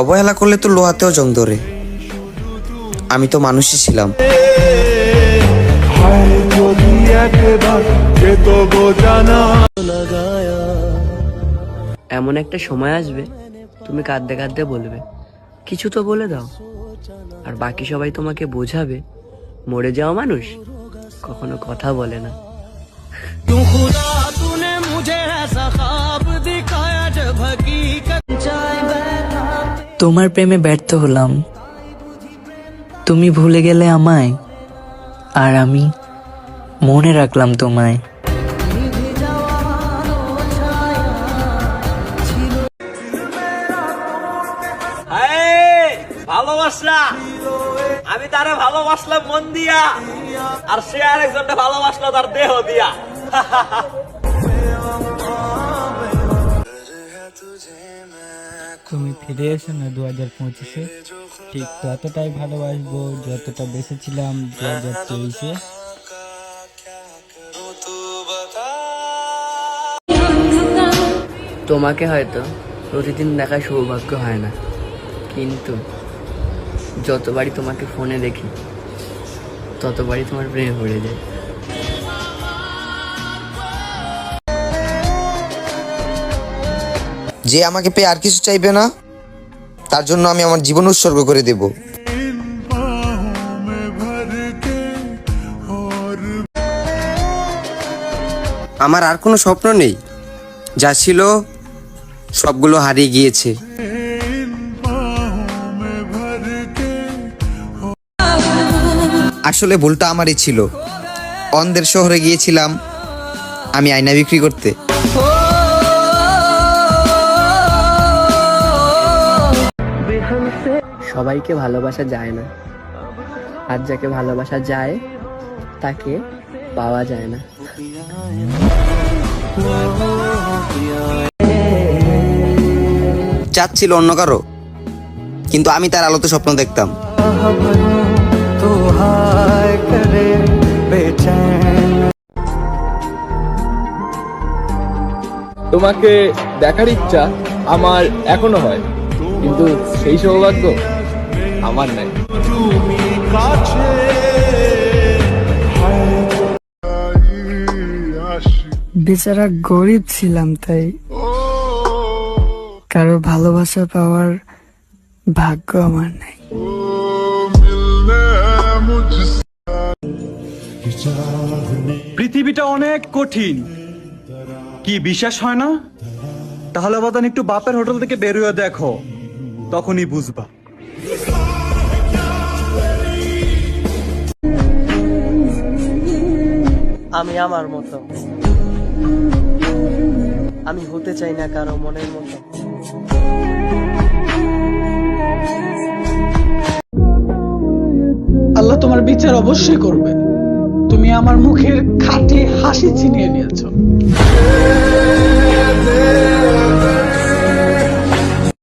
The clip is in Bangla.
অবহেলা করলে তো লোহাতেও জং ধরে। আমি তো মানুষই ছিলাম। এমন একটা সময় আসবে, তুমি কাঁদতে কাঁদতে বলবে, কিছু তো বলে দাও। আর বাকি সবাই তোমাকে বোঝাবে, মরে যাওয়া মানুষ কখনো কথা বলে না। তোমার প্রেমে ব্যর্থ হলাম। তুমি ভুলে গেলে আমায়, আর আমি মনে রাখলাম তোমায়। আমি তারে ভালোবাসলাম মন দিয়া, আর সে আরেকজনটা ভালোবাসলো তার দেহ দিয়া। তুমি ফিরে এসো না দু হাজার পঁচিশে। ঠিক ততটাই ভালোবাসবো যতটা বেঁচেছিলাম দু হাজার তেইশে। তোমাকে হয়তো প্রতিদিন দেখার সৌভাগ্য হয় না, কিন্তু যতবারই তোমাকে ফোনে দেখি, ততবারই তোমার প্রেমে পড়ে যায়। যে আমাকে পেয়ে আর কিছু চাইবে না তার জন্য আমি আমার জীবন উৎসর্গ করে দেব। আমার আর কোনো স্বপ্ন নেই। যা ছিল সবগুলো হারিয়ে গিয়েছে। আসলে ভুলটা আমারই ছিল। অন্ধের শহরে গিয়েছিলাম আমি আয়না বিক্রি করতে। সবাইকে ভালোবাসা যায় না। আর যাকে ভালোবাসা যায় তাকে পাওয়া যায় না। চাচ্ছিল অন্য কারও কিন্তু আমি তার আলোতে স্বপ্ন দেখতাম। তোমাকে দেখার ইচ্ছা আমার এখনও হয় কিন্তু সেই সৌভাগ্য আমার নাই। তুমি কাছে বেচারা গরিব ছিলাম তাই। কারও ভালোবাসা পাওয়ার ভাগ্য আমার নাই। পৃথিবীটা অনেক কঠিন। কি বিশ্বাস হয় না? তাহলে বাদান একটু বাপের হোটেল থেকে বের হয়ে দেখো তখনই বুঝবা। আমি আমার মতো। আমি হতে চাই না কারও মনের মতো। আল্লাহ তোমার বিচার অবশ্যই করবে তুমি আমার মুখের খাঁটি হাসি চিনিয়ে নিয়েছো।